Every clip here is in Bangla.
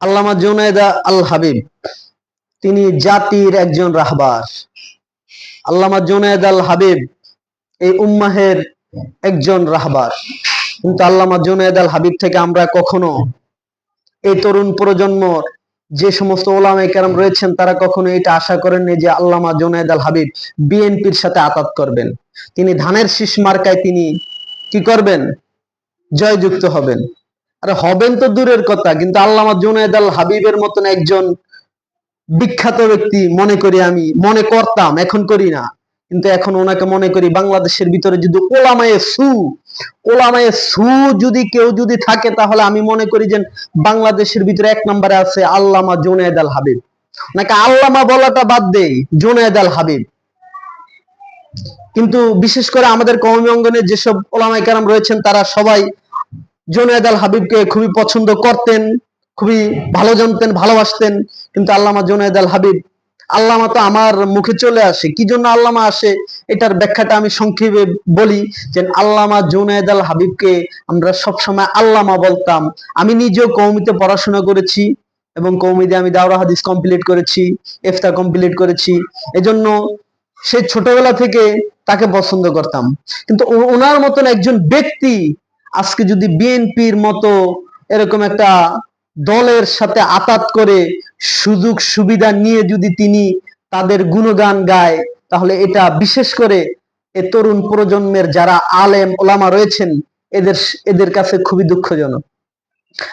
আল্লামা জুনায়দা আল হাবিব তিনি জাতির একজন রাহবার। আল্লামা জুনায়দ আল হাবিব এই উম্মাহের একজন রাহবার। কিন্তু আল্লামা জুনায়দ আল হাবিব থেকে আমরা কখনো এই তরুণ প্রজন্ম, যে সমস্ত ওলামাই কেরাম রয়েছেন, তারা কখনো এটা আশা করেননি যে আল্লামা জুনায়দ আল হাবিব বিএনপির সাথে আতাত করবেন। তিনি ধানের শীষ মার্কায় তিনি কি করবেন? জয়যুক্ত হবেন। আরে হবেন তো দূরের কথা, কিন্তু আল্লামা জুনায়দ আল হাবিবের মতন একজন বিখ্যাত ব্যক্তি মনে করি আমি, মনে করতাম, এখন করি না। কিন্তু এখন ওনাকে মনে করি বাংলাদেশের ভিতরে যদি ওলামায়ে সু ওলামায়ে সু যদি কেউ যদি থাকে, তাহলে আমি মনে করি যে বাংলাদেশের ভিতরে এক নম্বরে আছে আল্লামা জুনায়দ আল হাবিব। নাকি আল্লামা বলাটা বাদ দেই, জুনায়দ আল হাবিব। কিন্তু বিশেষ করে আমাদের কওমি অঙ্গনে যেসব ওলামাই কারাম রয়েছেন, তারা সবাই জুনায়দ আল হাবিবকে খুবই পছন্দ করতেন, খুবই ভালো জানতেন, ভালোবাসতেন, কিন্তু আল্লামা জুনায়দ আল হাবিব, আল্লামা তো আমার মুখে চলে আসে, কি জন্য আল্লামা আসে? এটার ব্যাখ্যাটা আমি সংক্ষেপে বলি যে আল্লামা জুনায়দ আল হাবিবকে আমরা সবসময় আল্লামা বলতাম। আমি নিজেও কৌমিতে পড়াশোনা করেছি এবং কৌমিতে আমি দাওরা হাদিস কমপ্লিট করেছি এফতা কমপ্লিট করেছি, এজন্য সেই ছোটবেলা থেকে তাকে পছন্দ করতাম। কিন্তু ওনার মতন একজন ব্যক্তি আজকে যদি বিএনপির মতো এরকম একটা দলের সাথে আতাত করে সুযোগ সুবিধা নিয়ে যদি তিনি তাদের গুণগান গায়, তাহলে এটা বিশেষ করে এ তরুণ প্রজন্মের যারা আলেম ওলামা রয়েছেন, এদের এদের কাছে খুবই দুঃখজনক।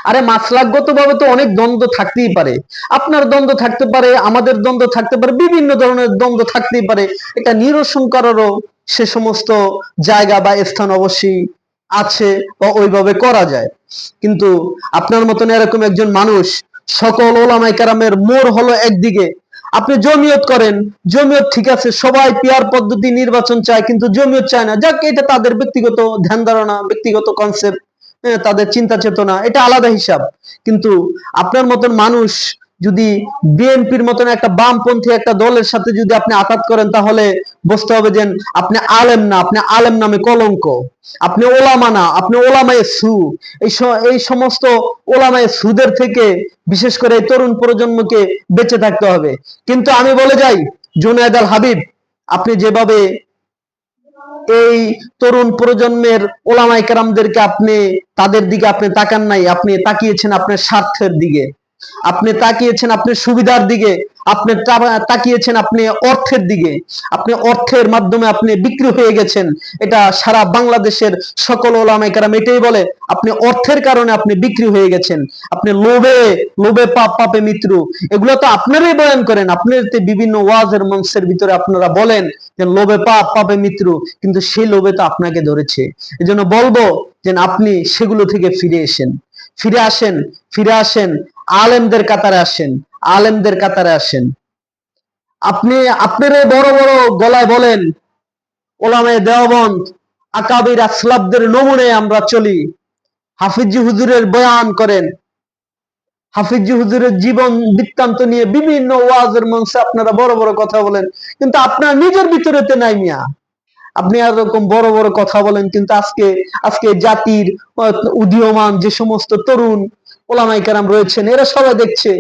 আরে মাসলাকগত ভাবে তো অনেক দ্বন্দ্ব থাকতেই পারে। আপনার দ্বন্দ্ব থাকতে পারে, আমাদের দ্বন্দ্ব থাকতে পারে, বিভিন্ন ধরনের দ্বন্দ্ব থাকতেই পারে। এটা নিরসন করারও সে সমস্ত জায়গা বা স্থান অবশ্যই আছে বা ওইভাবে করা যায়। কিন্তু আপনার মতন এরকম একজন মানুষ, সকল ওলামাই কারামের মোড় হলো একদিকে। আপনি জমিয়ত করেন, জমিয়ত ঠিক আছে, সবাই পিয়ার পদ্ধতি নির্বাচন চায়, কিন্তু জমিয়ত চায় না। যাক, এটা তাদের ব্যক্তিগত ধ্যান ধারণা, ব্যক্তিগত কনসেপ্ট তাদের চিন্তা চেতনা, এটা আলাদা হিসাব। কিন্তু আপনার মতন মানুষ যদি বিএনপির মতন একটা বামপন্থী একটা দলের সাথে যদি আপনি আঘাত করেন, তাহলে বুঝতে হবে যে আপনি আলেম না, আপনি আলেম নামে কলঙ্ক। আপনি ওলামা না, আপনি ওলামায়ে সু। এই এই সমস্ত ওলামায়ে সুদের থেকে বিশেষ করে এই তরুণ প্রজন্মকে বেঁচে থাকতে হবে। কিন্তু আমি বলে যাই, জুনায়দ আল হাবিব, আপনি যেভাবে এই তরুণ প্রজন্মের ওলামাই কেরামদেরকে আপনি তাদের দিকে আপনি তাকান নাই, আপনি তাকিয়েছেন আপনার স্বার্থের দিকে। আপনি তাকিয়েছেন আপনার সুবিধার দিকে, আপনি তাকিয়েছেন আপনি অর্থের দিকে, আপনি অর্থের মাধ্যমে আপনি বিক্রি হয়ে গেছেন। এটা সারা বাংলাদেশের সকল ওলামাই কেরাম এটাই বলে, আপনি অর্থের কারণে আপনি বিক্রি হয়ে গেছেন। আপনি লোভে লোভে পাপ, পাপে মৃত্যু। এগুলো তো আপনারাই বয়ান করেন। আপনার বিভিন্ন ওয়াজের মঞ্চের ভিতরে আপনারা বলেন যে লোভে পাপ, পাপে মৃত্যু, কিন্তু সেই লোভে তো আপনাকে ধরেছে। এজন্য বলব যে আপনি সেগুলো থেকে ফিরে এসেন। ফিরে আসেন ফিরে আসেন আলেমদের কাতারে আসেন, আলেমদের কাতারে আসেন। আপনি আপনারা বড় বড় গলায় বলেন, ওলামায়ে দেওবন্দ, আকাবির আসলাবদের নমুনে আমরা চলি। হাফিজি হুজুরের বয়ান করেন। হাফিজি হুজুরের জীবন বৃত্তান্ত নিয়ে বিভিন্ন ওয়াজের মঞ্চে আপনারা বড় বড় কথা বলেন, কিন্তু আপনার নিজের ভিতরেতে নাই মিয়া। আপনি এরকম বড় বড় কথা বলেন, কিন্তু আজকে আজকে জাতির উদীয়মান যে সমস্ত তরুণ ওলামাই কেরাম রয়েছেন, এরা সবাই দেখছে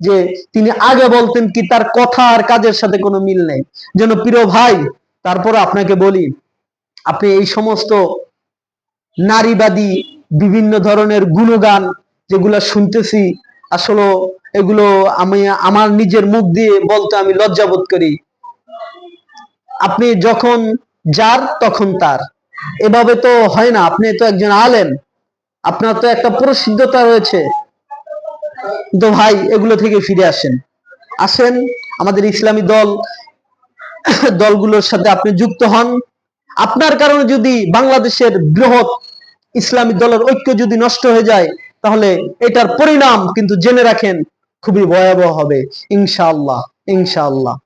যে তিনি আগে বলতেন কি তার কথা আর কাজের সাথে কোনো মিল নেই। যেন প্রিয় ভাই, তারপর আপনাকে বলি, আপনি এই সমস্ত নারীবাদী বিভিন্ন ধরনের গুণগান যেগুলা শুনতেছি, আসলে এগুলো আমি আমার নিজের মুখ দিয়ে বলতে আমি লজ্জাবোধ করি। আপনি যখন যার, তখন তার। এভাবে তো হয় না, আপনি তো একজন আলেন আপনার তো একটা প্রসিদ্ধতা রয়েছে। তো ভাই, এগুলো থেকে ফিরে আসেন। আসেন, আমাদের ইসলামী দল, দলগুলোর সাথে আপনি যুক্ত হন। আপনার কারণে যদি বাংলাদেশের বৃহৎ ইসলামী দলের ঐক্য যদি নষ্ট হয়ে যায়, তাহলে এটার পরিণাম কিন্তু জেনে রাখেন, খুবই ভয়াবহ হবে। ইনশাআল্লাহ ইনশাআল্লাহ।